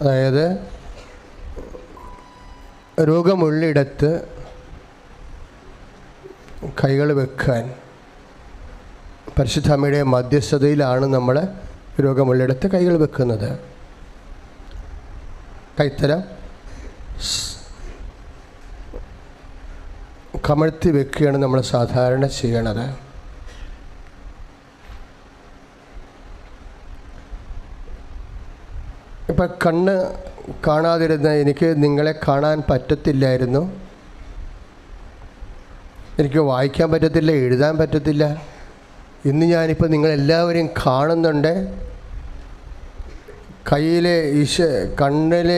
അതായത് രോഗമുള്ളിടത്ത് കൈകൾ വെക്കാൻ പരിശുദ്ധമ്മയുടെ മധ്യസ്ഥതയിലാണ് നമ്മൾ രോഗമുള്ളിടത്ത് കൈകൾ വെക്കുന്നത്. കൈത്തരം കമഴ്ത്തി വെക്കുകയാണ് നമ്മൾ സാധാരണ ചെയ്യണത്. ഇപ്പം കണ്ണ് കാണാതിരുന്ന എനിക്ക് നിങ്ങളെ കാണാൻ പറ്റത്തില്ലായിരുന്നു. എനിക്ക് വായിക്കാൻ പറ്റത്തില്ല എഴുതാൻ പറ്റത്തില്ല. ഇന്ന് ഞാനിപ്പോൾ നിങ്ങളെല്ലാവരെയും കാണുന്നുണ്ട്. കയ്യിലെ ഈശ കണ്ണിൽ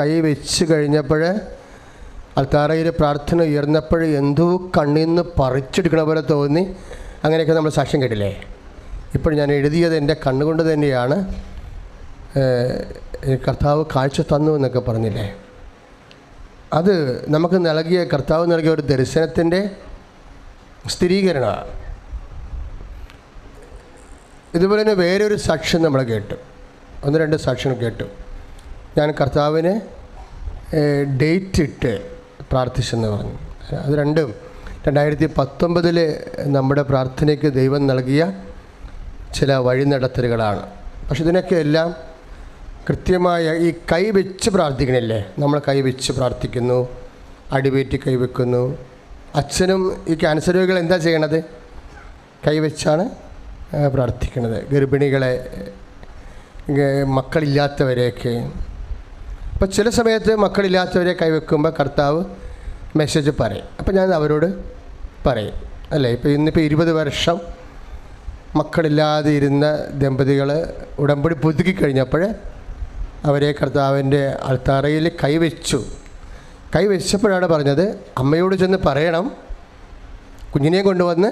കൈ വെച്ച് കഴിഞ്ഞപ്പോൾ അൽത്താറയിൽ പ്രാർത്ഥന ഉയർന്നപ്പോൾ എന്തോ കണ്ണിൽ നിന്ന് പറിച്ചെടുക്കണ പോലെ തോന്നി. അങ്ങനെയൊക്കെ നമ്മൾ സാക്ഷ്യം കേട്ടില്ലേ? ഇപ്പോൾ ഞാൻ എഴുതിയത് എന്റെ കണ്ണുകൊണ്ട് തന്നെയാണ്. കർത്താവ് കാഴ്ച തന്നു എന്നൊക്കെ പറഞ്ഞില്ലേ? അത് നമുക്ക് നൽകിയ കർത്താവ് നൽകിയ ഒരു ദർശനത്തിന്റെ സ്ഥിരീകരണമാണ്. ഇതുപോലെ തന്നെ വേറൊരു സാക്ഷ്യം നമ്മൾ കേട്ടു. ഒന്ന് രണ്ട് സാക്ഷ്യം കേട്ടു. ഞാൻ കർത്താവിനെ ഡേറ്റ് ഇട്ട് പ്രാർത്ഥിച്ചെന്ന് പറഞ്ഞു. അത് രണ്ടും രണ്ടായിരത്തി പത്തൊമ്പതിൽ നമ്മുടെ പ്രാർത്ഥനയ്ക്ക് ദൈവം നൽകിയ ചില വഴിനടത്തലുകളാണ്. പക്ഷെ ഇതിനൊക്കെ എല്ലാം കൃത്യമായ ഈ കൈ വെച്ച് പ്രാർത്ഥിക്കണില്ലേ? നമ്മൾ കൈ വെച്ച് പ്രാർത്ഥിക്കുന്നു അടിവേറ്റി കൈവെക്കുന്നു അച്ഛനും ഈ ക്യാൻസർ രോഗികൾ എന്താ ചെയ്യണത്? കൈവച്ചാണ് വെച്ചാണ് പ്രാർത്ഥിക്കുന്നത് ഗർഭിണികളെ മക്കളില്ലാത്തവരെയൊക്കെ. അപ്പോൾ ചില സമയത്ത് മക്കളില്ലാത്തവരെ കൈവെക്കുമ്പോൾ കർത്താവ് മെസ്സേജ് പറയും. അപ്പോൾ ഞാൻ അവരോട് പറയും. അല്ലേ? ഇപ്പോൾ ഇന്നിപ്പോൾ ഇരുപത് വർഷം മക്കളില്ലാതെ ഇരുന്ന ദമ്പതികൾ ഉടമ്പടി പുതുക്കി കഴിഞ്ഞപ്പോൾ അവരെ കർത്താവിന്റെ അൾത്താറയിൽ കൈവച്ചു. കൈവച്ചപ്പോഴാണ് പറഞ്ഞത് അമ്മയോട് ചെന്ന് പറയണം കുഞ്ഞിനെ കൊണ്ടുവന്ന്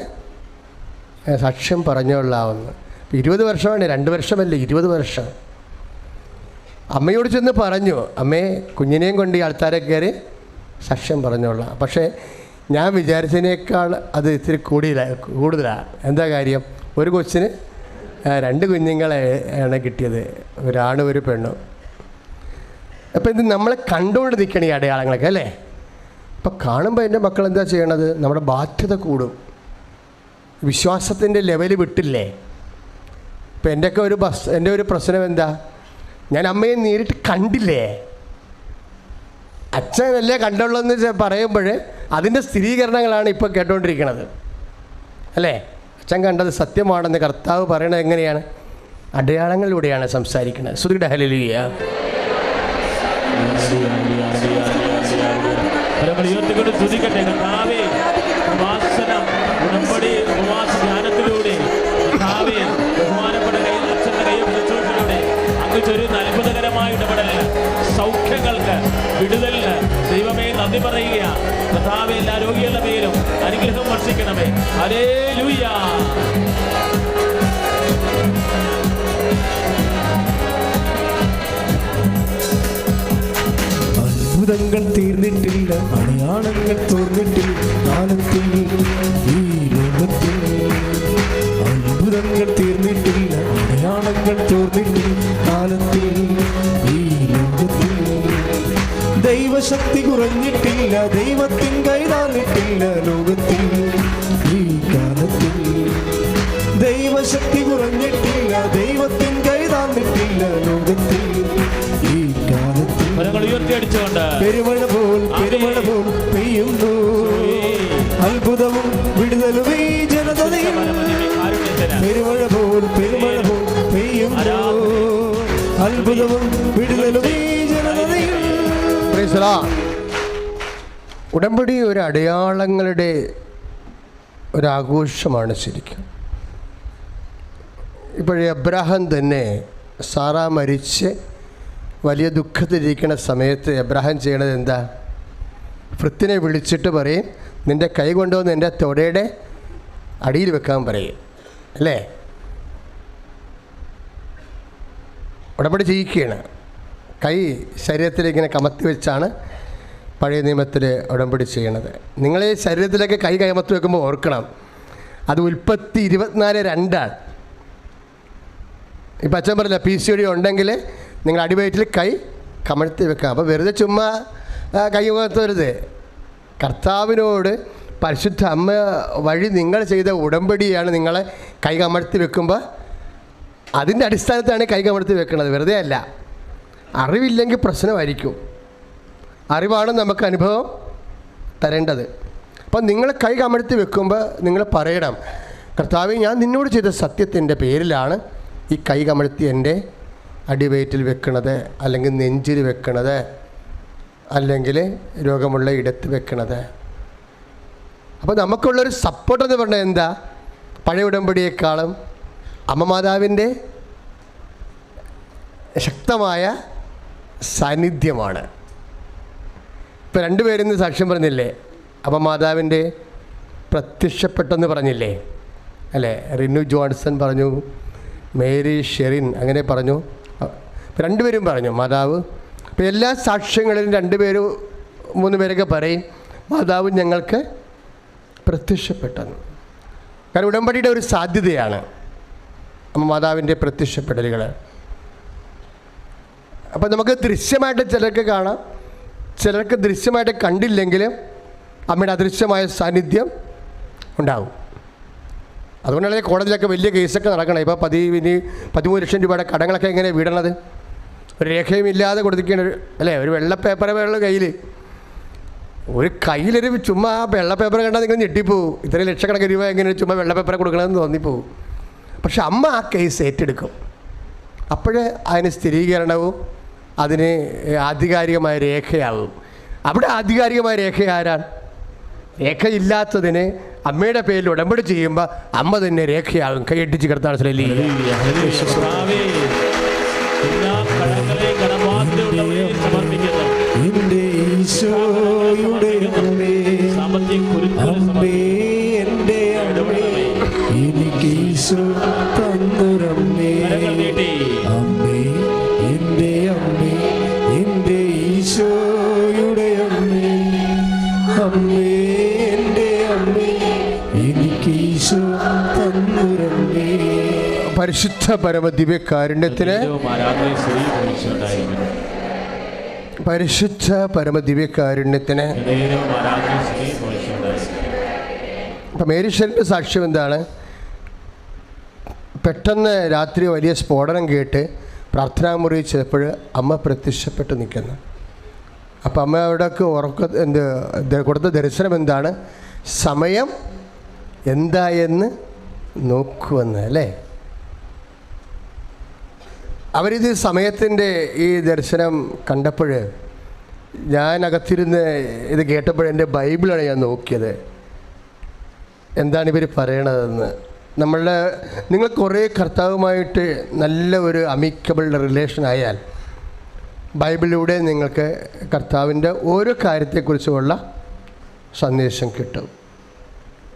സാക്ഷ്യം പറഞ്ഞുകൊള്ളാവുന്നു. ഇരുപത് വർഷമാണ് രണ്ട് വർഷമല്ല ഇരുപത് വർഷം. അമ്മയോട് ചെന്ന് പറഞ്ഞു അമ്മേ കുഞ്ഞിനെയും കൊണ്ട് ഈ ആൾക്കാരെ കയറി സാക്ഷ്യം പറഞ്ഞോളാം പക്ഷേ ഞാൻ വിചാരിച്ചതിനേക്കാൾ അത് ഇത്തിരി കൂടിയില്ല കൂടുതലാണ് എന്താ കാര്യം? ഒരു കൊച്ചിന് രണ്ട് കുഞ്ഞുങ്ങളെ ആണ് കിട്ടിയത്. ഒരാണും ഒരു പെണ്ണും. അപ്പം ഇത് നമ്മളെ കണ്ടുകൊണ്ട് നിൽക്കണം ഈ അടയാളങ്ങളൊക്കെ അല്ലേ? അപ്പം കാണുമ്പോൾ എന്റെ മക്കൾ എന്താ ചെയ്യണത്? നമ്മുടെ ബാധ്യത കൂടും. വിശ്വാസത്തിന്റെ ലെവൽ വിട്ടില്ലേ? ഇപ്പം എന്റെയൊക്കെ ഒരു ബസ് എന്റെ ഒരു പ്രശ്നം എന്താ? ഞാൻ അമ്മയെ നേരിട്ട് കണ്ടില്ലേ? അച്ഛനല്ലേ കണ്ടുള്ളൂ എന്ന് ചെ- പറയുമ്പോൾ അതിന്റെ സ്ഥിരീകരണങ്ങളാണ് ഇപ്പോൾ കേട്ടുകൊണ്ടിരിക്കുന്നത് അല്ലേ? അച്ഛൻ കണ്ടത് സത്യമാണെന്ന് കർത്താവ് പറയണത് എങ്ങനെയാണ്? അടയാളങ്ങളിലൂടെയാണ് സംസാരിക്കുന്നത് ശ്രുതിയുടെ ഹലിയ ഉയർത്തിക്കൊണ്ട് തുതിക്കട്ടെ. കർത്താവേ ഉപാസനം ഉടമ്പടി ഉപവാസ ധ്യാനത്തിലൂടെ കർത്താവേ ബഹുമാനപ്പെട്ട കൈ അച്ഛന്റെ കൈ ശുശ്രൂഷയിലൂടെ അങ്ങ് ചൊരുന്ന അത്ഭുതകരമായ ഇടപെടലിന് സൗഖ്യങ്ങൾക്ക് വിടുതലിന് ദൈവമേ നന്ദി പറയുക കർത്താവെ എല്ലാ രോഗികളുടെ പേരും അനുഗ്രഹം വർഷിക്കണമേ. ഹരേ അത്ഭുതങ്ങൾ തീർന്നിട്ടില്ല അടയാളങ്ങൾ തോർന്നിട്ടില്ല കാലത്തിൽ ഈ ലോകത്തിൽ. അത്ഭുതങ്ങൾ തീർന്നിട്ടില്ല അടയാളങ്ങൾ തോർന്നിട്ടില്ല കാലത്തിൽ ഈ ലോകത്തിൽ. ദൈവശക്തി കുറഞ്ഞിട്ടില്ല ദൈവത്തിൻ കൈതാന്നിട്ടില്ല ലോകത്തിൽ. ഈ കാലത്തിൽ ദൈവശക്തി കുറഞ്ഞിട്ടില്ല ദൈവത്തിൻ കൈതാന്നിട്ടില്ല ലോകത്തിൽ. ഈ കാലത്തിൽ കരങ്ങൾ ഉയർത്തി അടിച്ചുകൊണ്ട് പെരുമഴ പോൽ പെരുമഴ പോൽ പെയ്യുന്നു അത്ഭുതവും വിടുതലും ഈ ജനതയിൽ പെരുമഴ പോൽ പെരുമഴ പോൽ പെയ്യുന്നു. അത്ഭുതവും വിടുതലും ഈ ജനതയിൽ. ഉടമ്പടി ഒരു അടയാളങ്ങളുടെ ഒരാഘോഷമാണ് ശരിക്കും. ഇപ്പോഴേ അബ്രാഹം തന്നെ സാറ മരിച്ച് വലിയ ദുഃഖത്തിലിരിക്കുന്ന സമയത്ത് എബ്രാഹിം ചെയ്യണത് എന്താ? വൃത്തിനെ വിളിച്ചിട്ട് പറയും നിന്റെ കൈ കൊണ്ടുവന്ന് എന്റെ തൊടയുടെ അടിയിൽ വെക്കാൻ പറയും. അല്ലേ? ഉടമ്പടി ചെയ്യിക്കുകയാണ്. കൈ ശരീരത്തിൽ ഇങ്ങനെ കമത്തി വെച്ചാണ് പഴയ നിയമത്തിൽ ഉടമ്പടി ചെയ്യണത്. നിങ്ങൾ ഈ ശരീരത്തിലേക്ക് കൈ കൈമത്തി വെക്കുമ്പോൾ ഓർക്കണം അത് ഉൽപ്പത്തി ഇരുപത്തിനാല് രണ്ടാണ്. ഇപ്പം അച്ഛൻ പറഞ്ഞില്ല പി സി ഡി ഉണ്ടെങ്കിൽ നിങ്ങൾ അടിവയറ്റിൽ കൈ കമഴ്ത്തി വെക്കുക. അപ്പോൾ വെറുതെ ചുമ്മാ കൈ ഉയർത്തരുത് കർത്താവിനോട് പരിശുദ്ധ അമ്മ വഴി നിങ്ങൾ ചെയ്ത ഉടമ്പടിയാണ് നിങ്ങളെ കൈ കമഴ്ത്തി വെക്കുമ്പോൾ അതിന്റെ അടിസ്ഥാനത്താണ് കൈ കമഴ്ത്തി വെക്കുന്നത് വെറുതെ അല്ല. അറിവില്ലെങ്കിൽ പ്രശ്നമായിരിക്കും. അറിവാണ് നമുക്ക് അനുഭവം തരേണ്ടത്. അപ്പം നിങ്ങൾ കൈ കമഴ്ത്തി വെക്കുമ്പോൾ നിങ്ങൾ പറയണം കർത്താവ് ഞാൻ നിന്നോട് ചെയ്ത സത്യത്തിന്റെ പേരിലാണ് ഈ കൈ കമഴ്ത്തി എന്റെ അടിവയറ്റിൽ വെക്കണത് അല്ലെങ്കിൽ നെഞ്ചിൽ വെക്കണത് അല്ലെങ്കിൽ രോഗമുള്ള ഇടത്ത് വെക്കണത്. അപ്പോൾ നമുക്കുള്ളൊരു സപ്പോർട്ട് എന്ന് പറഞ്ഞാൽ എന്താ? പഴയ ഉടമ്പടിയേക്കാളും അമ്മ മാതാവിന്റെ ശക്തമായ സാന്നിധ്യമാണ്. ഇപ്പം രണ്ടുപേരും സാക്ഷ്യം പറഞ്ഞില്ലേ? അപ്പം മാതാവിന്റെ പ്രത്യക്ഷപ്പെട്ടെന്ന് പറഞ്ഞില്ലേ? അല്ലേ? റിനു ജോൺസൺ പറഞ്ഞു മേരി ഷെറിൻ അങ്ങനെ പറഞ്ഞു. രണ്ടുപേരും പറഞ്ഞു മാതാവ് അപ്പോൾ എല്ലാ സാക്ഷ്യങ്ങളിലും രണ്ടുപേരും മൂന്ന് പേരൊക്കെ പറയും മാതാവ് ഞങ്ങൾക്ക് പ്രത്യക്ഷപ്പെട്ടെന്ന്. കാരണം ഉടമ്പടിയുടെ ഒരു സാധ്യതയാണ് അമ്മ മാതാവിന്റെ പ്രത്യക്ഷപ്പെടലുകൾ അപ്പോൾ നമുക്ക് ദൃശ്യമായിട്ട് ചിലർക്ക് കാണാം ചിലർക്ക് ദൃശ്യമായിട്ട് കണ്ടില്ലെങ്കിലും അമ്മയുടെ അദൃശ്യമായ സാന്നിധ്യം ഉണ്ടാവും. അതുകൊണ്ടാണ് കോടതിയിലൊക്കെ വലിയ കേസൊക്കെ നടക്കണം. ഇപ്പോൾ പതിവിന് പതിമൂന്ന് ലക്ഷം രൂപയുടെ കടങ്ങളൊക്കെ എങ്ങനെ വീടണത്? ഒരു രേഖയും ഇല്ലാതെ കൊടുത്തിരിക്കുകയാണ് ഒരു- അല്ലേ ഒരു വെള്ള പേപ്പർ വേള്ള കയ്യിൽ ഒരു കയ്യിലൊരു ചുമ്മാ ആ വെള്ള പേപ്പർ കണ്ടാൽ നിങ്ങൾ ഞെട്ടിപ്പോവും. ഇത്രയും ലക്ഷക്കണക്കിന് രൂപ എങ്ങനെ ചുമ്മാ വെള്ള പേപ്പർ കൊടുക്കണമെന്ന് തോന്നിപ്പോവും. പക്ഷെ അമ്മ ആ കേസ് ഏറ്റെടുക്കും. അപ്പോഴേ അതിന് സ്ഥിരീകരണവും അതിന് ആധികാരികമായ രേഖയാവും. അവിടെ ആധികാരികമായ രേഖ ആരാണ്? രേഖയില്ലാത്തതിന് അമ്മയുടെ പേരിൽ ഉടമ്പടി ചെയ്യുമ്പോൾ അമ്മ തന്നെ രേഖയാകും കൈയട്ടിച്ച് കിടത്താണ് ശ്രലി സാമ്പത്തിക കുരുക്കുകൾ അമ്മേ എന്റെ അമ്മേ എനിക്ക് ഈശോ തന്നൊരമ്മേ അമ്മേ എന്റെ അമ്മേ എന്റെ ഈശോയുടെ അമ്മേ. അമ്മേ എന്റെ അമ്മേ എനിക്ക് ഈശോ തന്നൊരമ്മേ. പരിശുദ്ധ പരമദിവ്യകാരുണ്യത്തിന് പരിശുദ്ധ പരമ ദിവ്യകാരുണ്യത്തിന് മേരീശ്വരന്റെ സാക്ഷ്യം എന്താണ്? പെട്ടെന്ന് രാത്രി വലിയ സ്ഫോടനം കേട്ട് പ്രാർത്ഥനാമുറി ചിലപ്പോൾ അമ്മ പ്രത്യക്ഷപ്പെട്ട് നിൽക്കുന്നു. അപ്പം അമ്മ അവിടെയൊക്കെ ഉറക്ക എന്ത് കൊടുത്ത ദർശനം എന്താണ്? സമയം എന്തായെന്ന് നോക്കുമെന്ന് അല്ലേ? അവരിത് സമയത്തിന്റെ ഈ ദർശനം കണ്ടപ്പോൾ ഞാൻ അകത്തിരുന്ന് ഇത് കേട്ടപ്പോൾ എന്റെ ബൈബിളാണ് ഞാൻ നോക്കിയത്. എന്താണ് ഇവർ പറയണതെന്ന്? നമ്മളുടെ നിങ്ങൾ കുറേ കർത്താവുമായിട്ട് നല്ല ഒരു അമിക്കബിൾ റിലേഷൻ ആയാൽ ബൈബിളിലൂടെ നിങ്ങൾക്ക് കർത്താവിന്റെ ഓരോ കാര്യത്തെക്കുറിച്ചുമുള്ള സന്ദേശം കിട്ടും.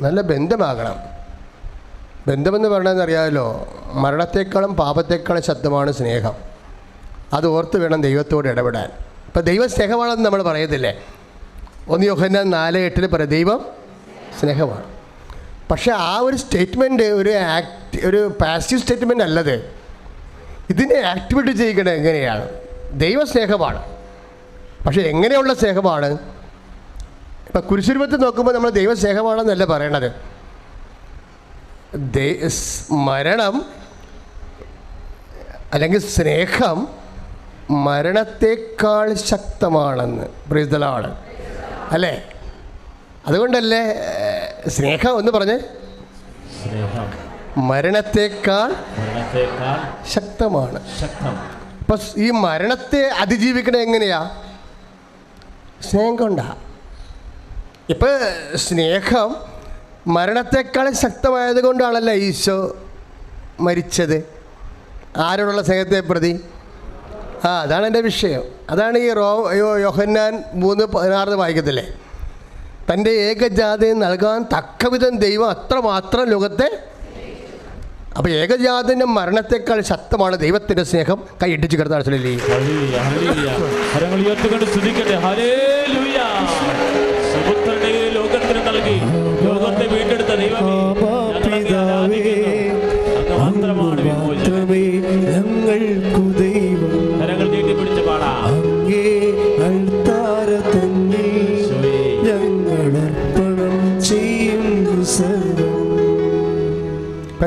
നല്ല ബന്ധമാകണം. ബന്ധമെന്ന് അറിയാമല്ലോ മരണത്തെക്കാളും പാപത്തെക്കാളും ശബ്ദമാണ് സ്നേഹം. അത് ഓർത്ത് വേണം ദൈവത്തോട് ഇടപെടാൻ. ഇപ്പം ദൈവ സ്നേഹമാണെന്ന് നമ്മൾ പറയത്തില്ലേ? ഒന്ന് യോഹന്നാൻ നാല് എട്ടിൽ പറയാം ദൈവം സ്നേഹമാണ്. പക്ഷേ ആ ഒരു സ്റ്റേറ്റ്മെന്റ് ഒരു ആക്ട് ഒരു പാസീവ് സ്റ്റേറ്റ്മെന്റ് അല്ലത്. ഇതിനെ ആക്ടിവേറ്റ് ചെയ്യിക്കുന്നത് എങ്ങനെയാണ്? ദൈവസ്നേഹമാണ്. പക്ഷേ എങ്ങനെയുള്ള സ്നേഹമാണ്? ഇപ്പം കുരിശുരൂപത്തിൽ നോക്കുമ്പോൾ നമ്മൾ ദൈവസ്നേഹമാണെന്നല്ല പറയണത്? മരണം അല്ലെങ്കിൽ സ്നേഹം മരണത്തെക്കാൾ ശക്തമാണെന്ന്. പ്രീതലാണ് അല്ലേ? അതുകൊണ്ടല്ലേ സ്നേഹം എന്ന് പറഞ്ഞേ? മരണത്തെക്കാൾ ശക്തമാണ്. അപ്പൊ ഈ മരണത്തെ അതിജീവിക്കണ എങ്ങനെയാ? സ്നേഹം കൊണ്ടാ. ഇപ്പൊ സ്നേഹം മരണത്തെക്കാൾ ശക്തമായത് കൊണ്ടാണല്ലോ ഈശോ മരിച്ചത്. ആരോടുള്ള സ്നേഹത്തെ പ്രതി? ആ അതാണ് എന്റെ വിഷയം. അതാണ് ഈ റോ യോഹന്നാൻ മൂന്ന് പതിനാറ് വായിക്കത്തില്ലേ? തന്റെ ഏകജാതയെ നൽകാൻ തക്കവിധം ദൈവം അത്രമാത്രം ലോകത്തെ അപ്പോൾ ഏകജാതന്റെ മരണത്തെക്കാൾ ശക്തമാണ് ദൈവത്തിന്റെ സ്നേഹം. കൈയിട്ടിച്ച് കിടത്താണ്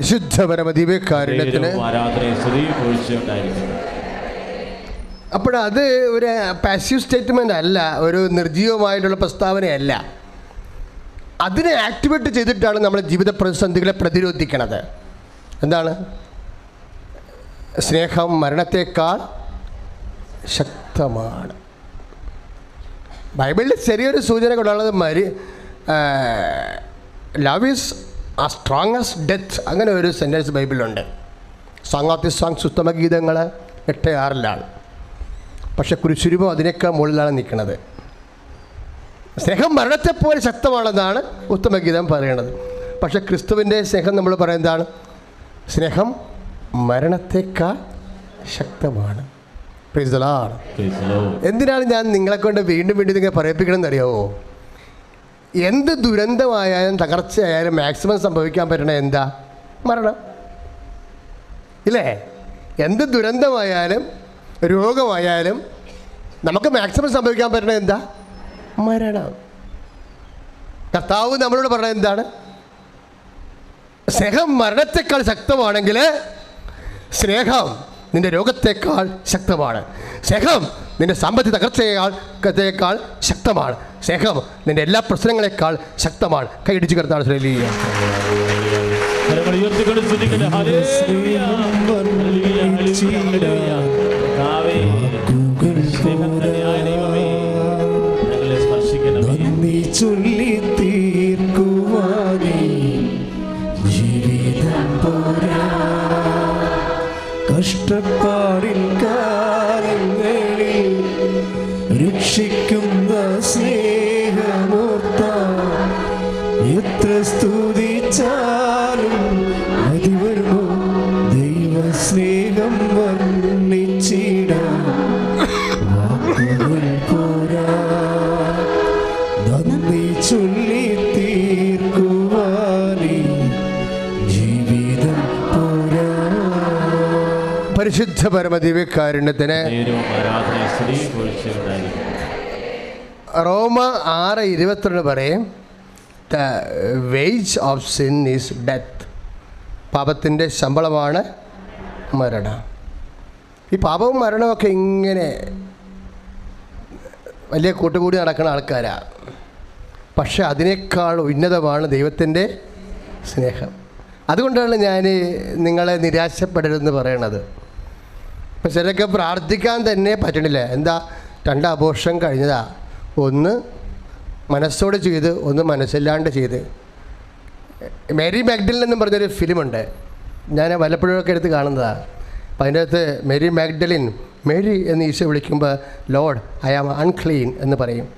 പരിശുദ്ധപരമ ദിവ്യകാരുണ്യത്തിന് ദൈവവും ആരാധനയും സ്തുതിയും അപ്പോൾ അത് ഒരു പാസീവ് സ്റ്റേറ്റ്മെന്റ് അല്ല ഒരു നിർജീവമായിട്ടുള്ള പ്രസ്താവനയല്ല. അതിനെ ആക്ടിവേറ്റ് ചെയ്തിട്ടാണ് നമ്മൾ ജീവിത പ്രതിസന്ധികളെ പ്രതിരോധിക്കണത്. എന്താണ്? സ്നേഹം മരണത്തേക്കാൾ ശക്തമാണ്. ബൈബിളിൽ ചെറിയൊരു സൂചനകളുള്ളത് മരി love is as strongest death അങ്ങനെ ഒരു സെന്റൻസ് ബൈബിളിലുണ്ട്. സോങ് ഓഫ് ദി സോങ്സ് ഉത്തമഗീതങ്ങൾ എട്ട് ആറിലാണ്. പക്ഷെ കുരിശുരൂപം അതിനേക്കാൾ മുകളിലാണ് നിൽക്കുന്നത്. സ്നേഹം മരണത്തെപ്പോലെ ശക്തമാണെന്നാണ് ഉത്തമഗീതം പറയുന്നത്. പക്ഷെ ക്രിസ്തുവിന്റെ സ്നേഹം നമ്മൾ പറയുന്നതാണ് സ്നേഹം മരണത്തേക്കാൾ ശക്തമാണ്. എന്തിനാണ് ഞാൻ നിങ്ങളെ കൊണ്ട് വീണ്ടും വീണ്ടും നിങ്ങൾ പറയിപ്പിക്കണമെന്ന് അറിയാവോ? എന്ത് ദുരന്തമായാലും തകർച്ചയായാലും മാക്സിമം സംഭവിക്കാൻ പറ്റണ എന്താ? മരണം. ഇല്ലേ? എന്ത് ദുരന്തമായാലും രോഗമായാലും നമുക്ക് മാക്സിമം സംഭവിക്കാൻ പറ്റണ എന്താ? മരണം. കർത്താവ് നമ്മളോട് പറഞ്ഞത് എന്താണ്? സ്നേഹം മരണത്തെക്കാൾ ശക്തമാണെങ്കിൽ സ്നേഹം നിന്റെ രോഗത്തേക്കാൾ ശക്തമാണ്. സ്നേഹം നിന്റെ സാമ്പത്തിക തകർച്ചയേക്കാൾ ശക്തമാണ്. സ്നേഹം നിന്റെ എല്ലാ പ്രശ്നങ്ങളെക്കാൾ ശക്തമാണ്. കൈയിടിച്ച് കിടത്താണ് ശ്രേലിയ കരങ്ങൾ കഷ്ടപ്പാടിൽ പരിശുദ്ധ പരമദിവ്യകാരുണ്യത്തിന്. റോമ ആറ് ഇരുപത്തിരണ്ട് പറയും the wage of sin is death പാപത്തിന്റെ ശമ്പളമാണ് മരണം. ഈ പാപവും മരണമൊക്കെ ഇങ്ങനെ വലിയ കൂട്ടുകൂടി നടക്കുന്ന ആൾക്കാരാണ് പക്ഷെ അതിനേക്കാൾ ഉന്നതമാണ് ദൈവത്തിന്റെ സ്നേഹം. അതുകൊണ്ടാണ് ഞാൻ നിങ്ങളെ നിരാശപ്പെടരുതെന്ന് പറയണത്. ഇപ്പം ചിലരൊക്കെ പ്രാർത്ഥിക്കാൻ തന്നെ പറ്റണില്ല. എന്താ? രണ്ട് ആഘോഷം കഴിഞ്ഞതാ. ഒന്ന് മനസ്സോട് ചെയ്ത് ഒന്ന് മനസ്സില്ലാണ്ട് ചെയ്ത്. മേരി മാഗ്ഡലിൻ എന്ന് പറഞ്ഞൊരു ഫിലിമുണ്ട്. ഞാൻ വല്ലപ്പോഴൊക്കെ എടുത്ത് കാണുന്നതാണ് അപ്പം അതിന്റെ അകത്ത് മേരി മാഗ്ഡലിൻ മേരി എന്ന് ഈശോ വിളിക്കുമ്പോൾ ലോഡ് ഐ ആം അൺക്ലീൻ എന്ന് പറയും.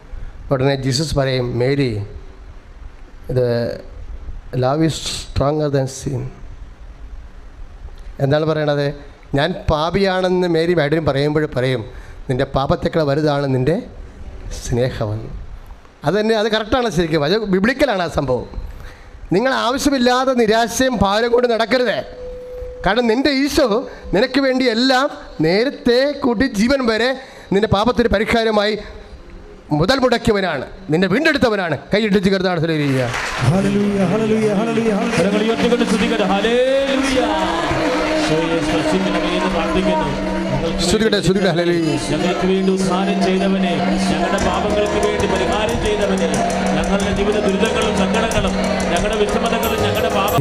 ഉടനെ ജീസസ് പറയും മേരി ഇത് love is stronger than sin. എന്താണ് പറയണത്? ഞാൻ പാപിയാണെന്ന് മേരി മാഡം പറയുമ്പോൾ പറയും നിന്റെ പാപത്തേക്കാൾ വലുതാണ് നിന്റെ സ്നേഹമെന്ന് അത് തന്നെ അത് കറക്റ്റാണ് ശരിക്കും. അത് ബിബ്ലിക്കലാണ് ആ സംഭവം. നിങ്ങൾ ആവശ്യമില്ലാതെ നിരാശയും ഭാരം കൊണ്ട് നടക്കരുതേ. കാരണം നിന്റെ ഈശോ നിനക്ക് വേണ്ടി എല്ലാം നേരത്തെ കൂട്ടി ജീവൻ വരെ നിന്റെ പാപത്തിന് പരിഹാരമായി മുതൽ മുടക്കിയവനാണ്. നിന്നെ വീണ്ടെടുത്തവനാണ്. കൈയിട്ട് ചികർന്നാണ് ശരീരിക്കുക ഞങ്ങൾക്ക് വേണ്ടി ഉദ്ധാനം ചെയ്തവനെ ഞങ്ങളുടെ പാപങ്ങൾക്ക് വേണ്ടി പരിഹാരം ചെയ്തവനെ ഞങ്ങളുടെ ജീവിത ദുരിതങ്ങളും സങ്കടങ്ങളും ഞങ്ങളുടെ വിഷമതകളും ഞങ്ങളുടെ പാപം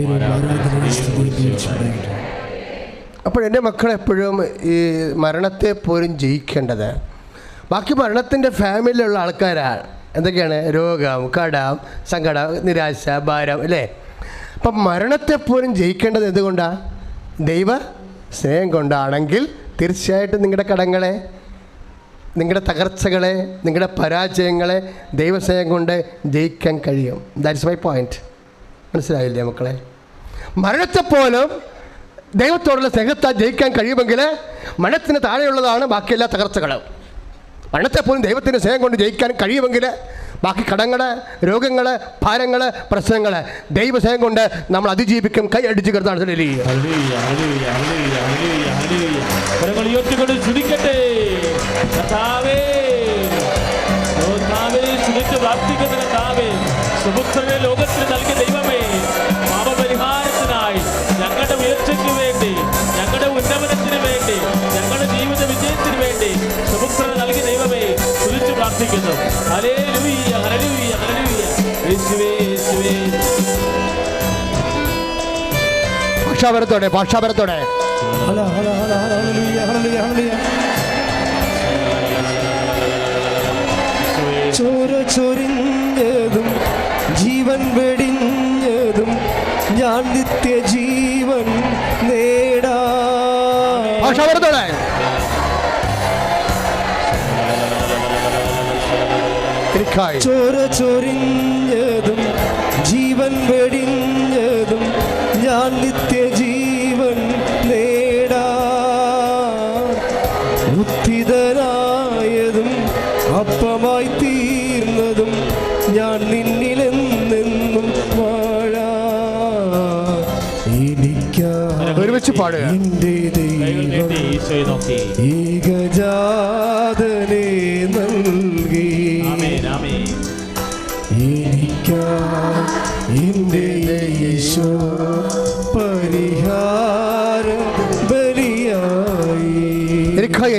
അപ്പോൾ എന്റെ മക്കൾ എപ്പോഴും ഈ മരണത്തെ പോലും ജയിക്കേണ്ടത്. ബാക്കി മരണത്തിന്റെ ഫാമിലിയിലുള്ള ആൾക്കാരാണ് എന്തൊക്കെയാണ്? രോഗം കടം സങ്കടം നിരാശ ഭാരം അല്ലേ? അപ്പം മരണത്തെ പോലും ജയിക്കേണ്ടത് എന്തുകൊണ്ടാണ് ദൈവ സ്നേഹം കൊണ്ടാണെങ്കിൽ തീർച്ചയായിട്ടും നിങ്ങളുടെ കടങ്ങളെ നിങ്ങളുടെ തകർച്ചകളെ നിങ്ങളുടെ പരാജയങ്ങളെ ദൈവസ്നേഹം കൊണ്ട് ജയിക്കാൻ കഴിയും. ദാറ്റ്സ് മൈ പോയിന്റ് മനസ്സിലായില്ലേ മക്കളെ? മരണത്തെപ്പോലും ദൈവത്തോടുള്ള സ്നേഹത്താൽ ജയിക്കാൻ കഴിയുമെങ്കിൽ മരണത്തിന് താഴെയുള്ളതാണ് ബാക്കിയെല്ലാ തകർച്ചകളും. മരണത്തെപ്പോലും ദൈവത്തിന്റെ സ്നേഹം കൊണ്ട് ജയിക്കാൻ കഴിയുമെങ്കിൽ ബാക്കി കടങ്ങൾ രോഗങ്ങൾ ഭാരങ്ങൾ പ്രശ്നങ്ങൾ ദൈവസ്നേഹം കൊണ്ട് നമ്മൾ അതിജീവിക്കും. കൈ അടിച്ച് കിടന്നാണ് ലോകത്തിന് നൽകിയ ഹല്ലേലൂയ, പ്രാർത്ഥിക്കുന്നു. ഹലേലൂയ ഹലേലൂയ ഭാഷാപരത്തോടെ ഭാഷാപരത്തോടെ ഹല്ലേലൂയ ഹല്ലേലൂയ ഹല്ലേലൂയ ചോര ചൊരിഞ്ഞതും ജീവൻ വെടിഞ്ഞതും ഞാൻ നിത്യജീവൻ എനിക്കായി ചോര ചൊരിഞ്ഞതും ജീവൻ വെടിഞ്ഞതും ഞാൻ നിത്യജീവൻ നേടാ ഉത്തിതനായതും അപ്പമായി തീർന്നതും ഞാൻ നിന്നിലെന്നെന്നും വാഴ. എനിക്കാ ഒരുമിച്ച് പാടുക. ദൈവം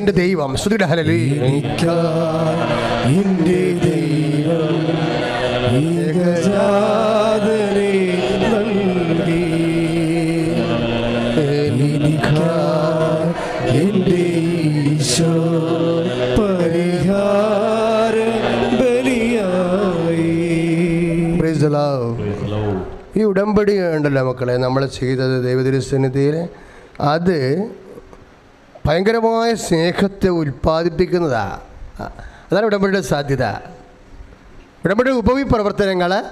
എന്റെ ദൈവം. ശ്രുതിയുടെ ഹലലി എനിക്കാ എന്റെ ദൈവം ഈശോ പരിഹാര ബലിയായി ഈ ഉടമ്പടി ഉണ്ടല്ലോ മക്കളെ നമ്മൾ ചെയ്തത് ദൈവതിരുസന്നിധിയിൽ അത് ഭയങ്കരമായ സ്നേഹത്തെ ഉൽപ്പാദിപ്പിക്കുന്നതാ. അതാണ് ഉടമ്പടിയുടെ സാധ്യത. ഉടമ്പടി ഉപവി പ്രവർത്തനങ്ങൾ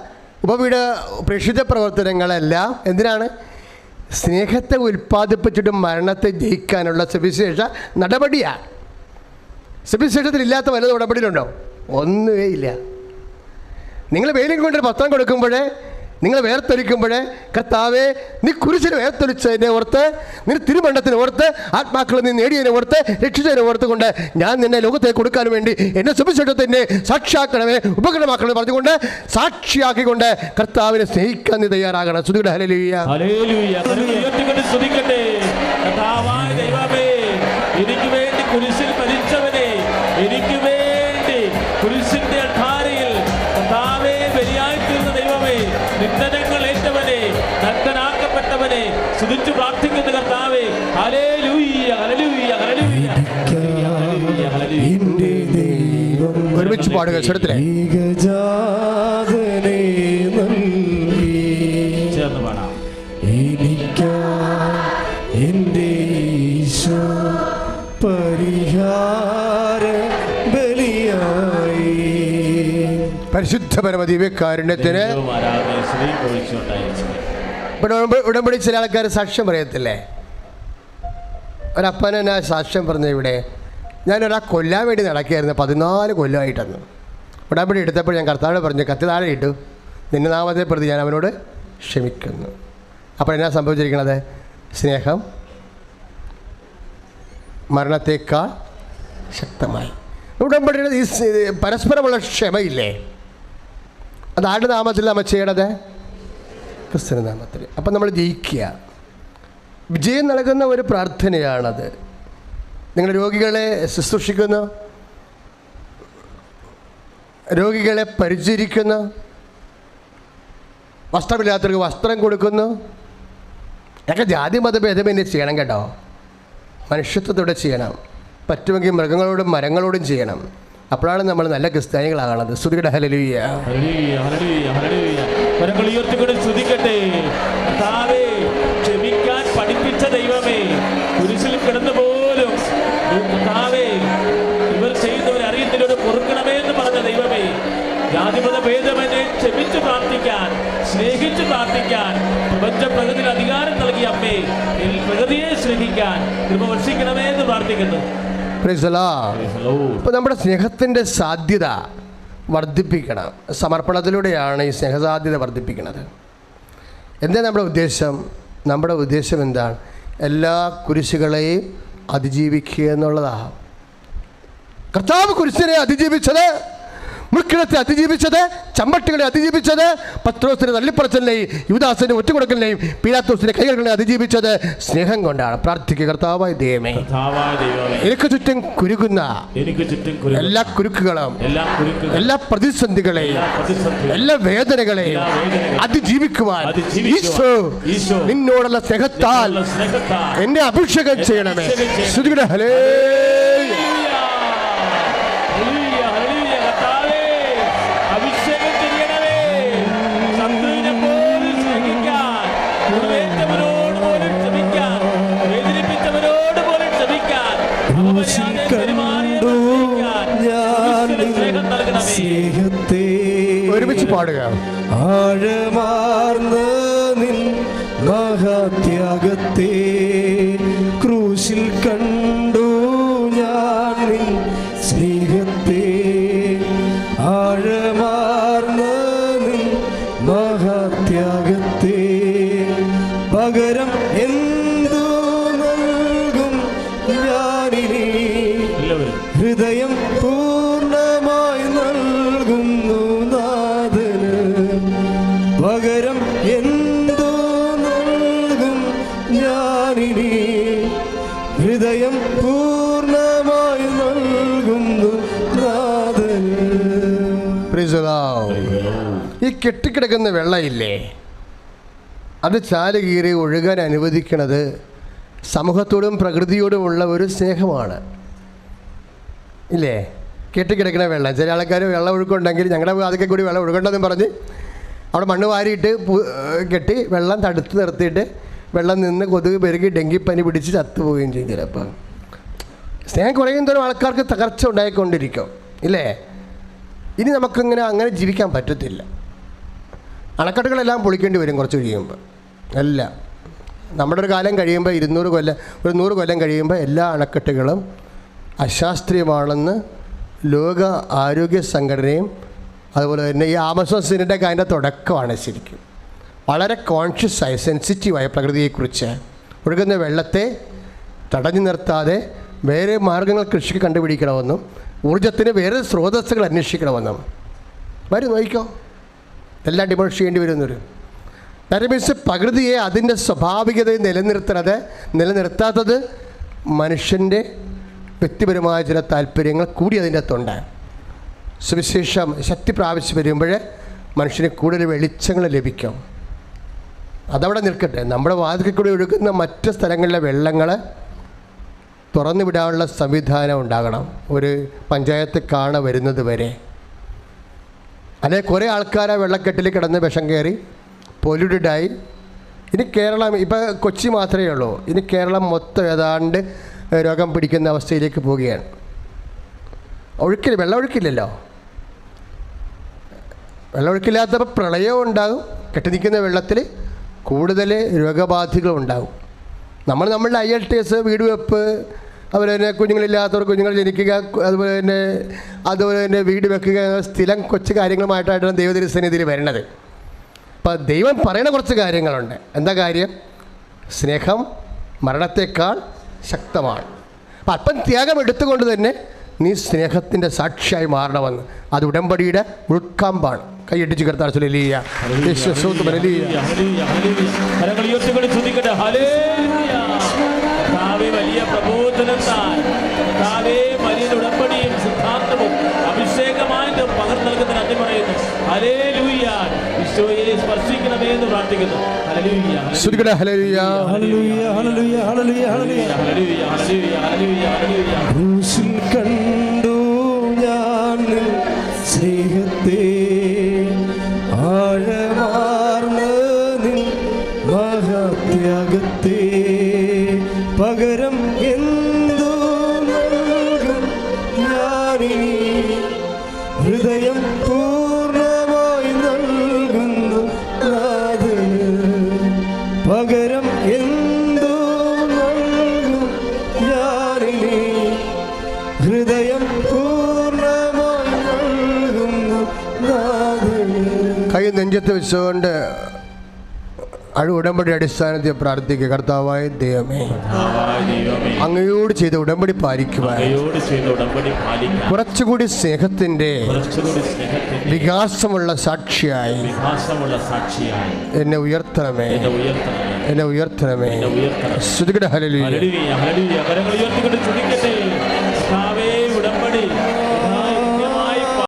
ഉപവിയുടെ പ്രക്ഷിത പ്രവർത്തനങ്ങളെല്ലാം എന്തിനാണ്? സ്നേഹത്തെ ഉൽപ്പാദിപ്പിച്ചിട്ട് മരണത്തെ ജയിക്കാനുള്ള സവിശേഷ നടപടിയാണ്. സവിശേഷത്തിൽ ഇല്ലാത്ത വലുത് ഉടമ്പടിയിലുണ്ടോ? ഒന്നുമേ ഇല്ല. നിങ്ങൾ വെയിലും കൊണ്ട് പത്രം കൊടുക്കുമ്പോഴേ നിങ്ങൾ വേർത്തൊലിക്കുമ്പോഴേ കർത്താവെ നീ കുരിശിന് വേർത്തൊലിച്ചതിനെ ഓർത്ത് നീ തിരുമണ്ഡത്തിന് ഓർത്ത് ആത്മാക്കളെ നീ നേടിയതിനെ ഓർത്ത് രക്ഷിച്ചതിനെ ഓർത്തുകൊണ്ട് ഞാൻ നിന്നെ ലോകത്തെ കൊടുക്കാൻ വേണ്ടി എന്നെ സുഭിശേഷത്തിന്റെ സാക്ഷിയാക്കണമേ ഉപകരണമാക്കണമേ പറഞ്ഞുകൊണ്ട് സാക്ഷിയാക്കിക്കൊണ്ട് കർത്താവിനെ സ്നേഹിക്കാൻ നീ തയ്യാറാകണം. ശ്രുതിയുടെ ഹലലിയ സ്തുതിച്ചു പ്രാർത്ഥിക്കുന്ന കർത്താവേ ഹല്ലേലൂയ ഹല്ലേലൂയ ഹല്ലേലൂയ ഹല്ലേലൂയ ഹല്ലേലൂയ എന്റെ ദൈവം ഒരുമിച്ച് പാടുക സ്വരത്തിലെ ചേർന്ന് പാടാം. എനിക്കാ എന്റെ ഈശോ പരിഹാര ബലിയായി. പരിശുദ്ധ പരമദിവ്യകാരുണ്യത്തിന് ദൈവം ആരാധന ശ്രീ കൊഴിച്ചുകൊണ്ടായിരിക്കും ഉടമ്പടി ചില ആൾക്കാർ സാക്ഷ്യം പറയത്തില്ലേ? ഒരപ്പൻ ഞാൻ സാക്ഷ്യം പറഞ്ഞ ഇവിടെ ഞാനൊരാ കൊല്ലാൻ വേണ്ടി നടക്കുകയായിരുന്നു പതിനാല് കൊല്ലമായിട്ടെന്ന് ഉടമ്പടി എടുത്തപ്പോൾ ഞാൻ കർത്താവിനെ പറഞ്ഞു കത്തി താഴെ ഇട്ടു. നിന്റെ നാമത്തെ പ്രതി ഞാൻ അവനോട് ക്ഷമിക്കുന്നു. അപ്പോൾ എന്നാ സംഭവിച്ചിരിക്കണത്? സ്നേഹം മരണത്തേക്കാൾ ശക്തമായി. ഉടമ്പടിയുടെ ഈ പരസ്പരമുള്ള ക്ഷമയില്ലേ? അതാരുടെ നാമത്തിൽ നമ്മൾ ചെയ്യണത്? ക്രിസ്തുവിന്റെ നാമത്തിൽ അപ്പം നമ്മൾ ജയിക്കുക. വിജയം നൽകുന്ന ഒരു പ്രാർത്ഥനയാണത്. നിങ്ങൾ രോഗികളെ ശുശ്രൂഷിക്കുന്നു. രോഗികളെ പരിചരിക്കുന്നു. വസ്ത്രമില്ലാത്തവർക്ക് വസ്ത്രം കൊടുക്കുന്നു. ഞങ്ങൾക്ക് ജാതി മതഭേദമെന്നെ ചെയ്യണം കേട്ടോ. മനുഷ്യത്വത്തോടെ ചെയ്യണം. പറ്റുമെങ്കിൽ മൃഗങ്ങളോടും മരങ്ങളോടും ചെയ്യണം. അപ്പോഴാണ് നമ്മൾ നല്ല ക്രിസ്ത്യാനികളാകണത്. ശ്രുതിയുടെ ഹലലുയ്യ സ്നേഹിച്ച് പ്രാർത്ഥിക്കാൻ പ്രപഞ്ച പ്രകൃതിയിൽ അധികാരം നൽകിയ അമ്മേ പ്രകൃതിയെ സ്നേഹിക്കാൻ കൃപ വർഷിക്കണമേ എന്ന് പ്രാർത്ഥിക്കുന്നു. ഇപ്പൊ നമ്മുടെ സ്നേഹത്തിന്റെ സാധ്യത വർദ്ധിപ്പിക്കണം. സമർപ്പണത്തിലൂടെയാണ് ഈ സ്നേഹസാധ്യത വർദ്ധിപ്പിക്കുന്നത്. എന്താ നമ്മുടെ ഉദ്ദേശം? നമ്മുടെ ഉദ്ദേശം എന്താണ്? എല്ലാ കുരിശുകളെയും അതിജീവിക്കുക എന്നുള്ളതാണ് കർത്താവ് കുരിശിനെ അതിജീവിച്ചത് മുൾക്കിടത്തെ അതിജീവിച്ചത് ചമ്മട്ടുകളെ അതിജീവിച്ചത് പത്രോസിനെ തള്ളിപ്പറച്ചലിനെയും യുവദാസിനെ ഒറ്റുകൊടുക്കലിനെയും പീലാത്തോസിനെ കൈകളിനെ അതിജീവിച്ചത് സ്നേഹം കൊണ്ടാണ്. പ്രാർത്ഥിക്കുക കർത്താവായ ദൈവമേ. എനിക്ക് ചുറ്റും കുരുകുന്ന എല്ലാ കുരുക്കുകളും എല്ലാ പ്രതിസന്ധികളെയും എല്ലാ വേദനകളെയും അതിജീവിക്കുവാൻ ഈശോ നിന്നോടുള്ള സ്നേഹത്താൽ എന്നെ അഭിഷേകം ചെയ്യണമേ. അഭിഷേകം ചെയ്യണമേ. ശ്രുതിയുടെ ഹലേ ഒരുമിച്ച് പാടുക പകരം എന്തോ നൽകും ഞാനിനി. ഹൃദയം പൂർണമായി നൽകുന്നു. ഈ കെട്ടിക്കിടക്കുന്ന വെള്ളമില്ലേ അത് ചാൽ കീറി ഒഴുകാൻ അനുവദിക്കുന്നത് സമൂഹത്തോടും പ്രകൃതിയോടുമുള്ള ഒരു സ്നേഹമാണ്. ഇല്ലേ? കെട്ടിക്കിടക്കുന്ന വെള്ളം. ചില ആൾക്കാർ വെള്ളം ഒഴുക്കുണ്ടെങ്കിൽ ഞങ്ങളുടെ അതൊക്കെ കൂടി വെള്ളം ഒഴുകണ്ടെന്നും പറഞ്ഞ് അവിടെ മണ്ണ് വാരിയിട്ട് കെട്ടി വെള്ളം തടുത്ത് നിർത്തിയിട്ട് വെള്ളം നിന്ന് കൊതുക് പെരുകി ഡെങ്കിപ്പനി പിടിച്ച് ചത്തുപോവുകയും ചെയ്യും ചിലപ്പോൾ സ്നേഹം കുറയും തോറും ആൾക്കാർക്ക് തകർച്ച ഉണ്ടായിക്കൊണ്ടിരിക്കും. ഇല്ലേ? ഇനി നമുക്കിങ്ങനെ അങ്ങനെ ജീവിക്കാൻ പറ്റത്തില്ല. അണക്കെട്ടുകളെല്ലാം പൊളിക്കേണ്ടി വരും കുറച്ച് കഴിയുമ്പോൾ എല്ലാം നമ്മുടെ ഒരു കാലം കഴിയുമ്പോൾ ഇരുന്നൂറ് കൊല്ലം ഒരു നൂറ് കൊല്ലം കഴിയുമ്പോൾ എല്ലാ അണക്കെട്ടുകളും അശാസ്ത്രീയമാണെന്ന് ലോക ആരോഗ്യ സംഘടനയും അതുപോലെ തന്നെ ഈ ആമസോൺ സിനിന്റെ അതിന്റെ തുടക്കമാണ് ശരിക്കും. വളരെ കോൺഷ്യസായി സെൻസിറ്റീവായ പ്രകൃതിയെക്കുറിച്ച്. ഒഴുകുന്ന വെള്ളത്തെ തടഞ്ഞു നിർത്താതെ വേറെ മാർഗങ്ങൾ കൃഷിക്ക് കണ്ടുപിടിക്കണമെന്നും ഊർജത്തിന് വേറെ സ്രോതസ്സുകൾ അന്വേഷിക്കണമെന്നും. വരും നോക്കിക്കോ. എല്ലാം ഡിമോഷ് ചെയ്യേണ്ടി വരുന്നൊരു. നേരെ പ്രകൃതിയെ അതിന്റെ സ്വാഭാവികതയെ നിലനിർത്തുന്നത് നിലനിർത്താത്തത് മനുഷ്യന്റെ വ്യക്തിപരമായ ചില താല്പര്യങ്ങൾ കൂടി അതിന്റെ അകത്തുണ്ട്. സുവിശേഷം ശക്തി പ്രാപിച്ചു വരുമ്പോൾ മനുഷ്യന് കൂടുതൽ വെളിച്ചങ്ങൾ ലഭിക്കും. അതവിടെ നിൽക്കട്ടെ. നമ്മുടെ വാതിൽ കൂടി ഒഴുകുന്ന മറ്റ് സ്ഥലങ്ങളിലെ വെള്ളങ്ങൾ തുറന്നു വിടാനുള്ള സംവിധാനം ഉണ്ടാകണം. ഒരു പഞ്ചായത്ത് കാണ വരുന്നത് വരെ. അല്ലെ കുറേ ആൾക്കാർ ആ വെള്ളക്കെട്ടിൽ കിടന്ന് വിഷം കയറി പൊല്യൂട്ടഡായി. ഇനി കേരളം ഇപ്പോൾ കൊച്ചി മാത്രമേ ഉള്ളൂ. ഇനി കേരളം മൊത്തം ഏതാണ്ട് രോഗം പിടിക്കുന്ന അവസ്ഥയിലേക്ക് പോവുകയാണ്. ഒഴുക്കില്ല വെള്ളമൊഴുക്കില്ലല്ലോ വെള്ളമൊഴുക്കില്ലാത്തപ്പോൾ പ്രളയവും ഉണ്ടാകും. കെട്ടി നിൽക്കുന്ന വെള്ളത്തിൽ കൂടുതൽ രോഗബാധികൾ ഉണ്ടാകും. നമ്മൾ നമ്മളുടെ ഐ എൽ ടി എസ് വീട് വെപ്പ് അതുപോലെ തന്നെ കുഞ്ഞുങ്ങളില്ലാത്തവർ കുഞ്ഞുങ്ങൾ ജനിക്കുക അതുപോലെ തന്നെ അതുപോലെ തന്നെ വീട് വെക്കുക സ്ഥിരം കൊച്ചു കാര്യങ്ങളുമായിട്ടാണ് ഇതിൽ വരണത് അപ്പോൾ ദൈവം പറയുന്ന കുറച്ച് കാര്യങ്ങളുണ്ട്. എന്താ കാര്യം? സ്നേഹം മരണത്തെക്കാൾ ശക്തമാണ്. അപ്പം അല്പം ത്യാഗം എടുത്തുകൊണ്ട് തന്നെ നീ സ്നേഹത്തിന്റെ സാക്ഷിയായി മാറണമെന്ന്. അത് ഉടമ്പടിയുടെ ഉൾക്കാമ്പാണ് കൈയടിച്ച് കിടത്താൻ ചൊല്ലിയ വലിയ പ്രബോധനത്താൽ. കർത്താവേ, വലിയ ഉടമ്പടിയും സിദ്ധാന്തവും അഭിഷേകമായിട്ടും പകർന്നു നൽകുന്ന നന്ദി പറയുന്നു. ഹല്ലേലൂയ. ഈശോയെ സ്പർശിക്കണമേ എന്ന് പ്രാർത്ഥിക്കുന്നു. ഹല്ലേലൂയ, ഹല്ലേലൂയ. ശ്രുതികട നെഞ്ചത്ത് വെച്ചുകൊണ്ട് അഴു ഉടമ്പടി അടിസ്ഥാനത്തിൽ പ്രാർത്ഥിക്കുക. കർത്താവായ ദൈവമേ അങ്ങയോട് ചെയ്ത ഉടമ്പടി പാലിക്കുവാൻ. കുറച്ചുകൂടി സ്നേഹത്തിന്റെ വികാസമുള്ള സാക്ഷിയായി. എന്നെ ഉയർത്തണമേ. എന്നെ ഉയർത്തണമേ. ശ്രുതികട ഹലലി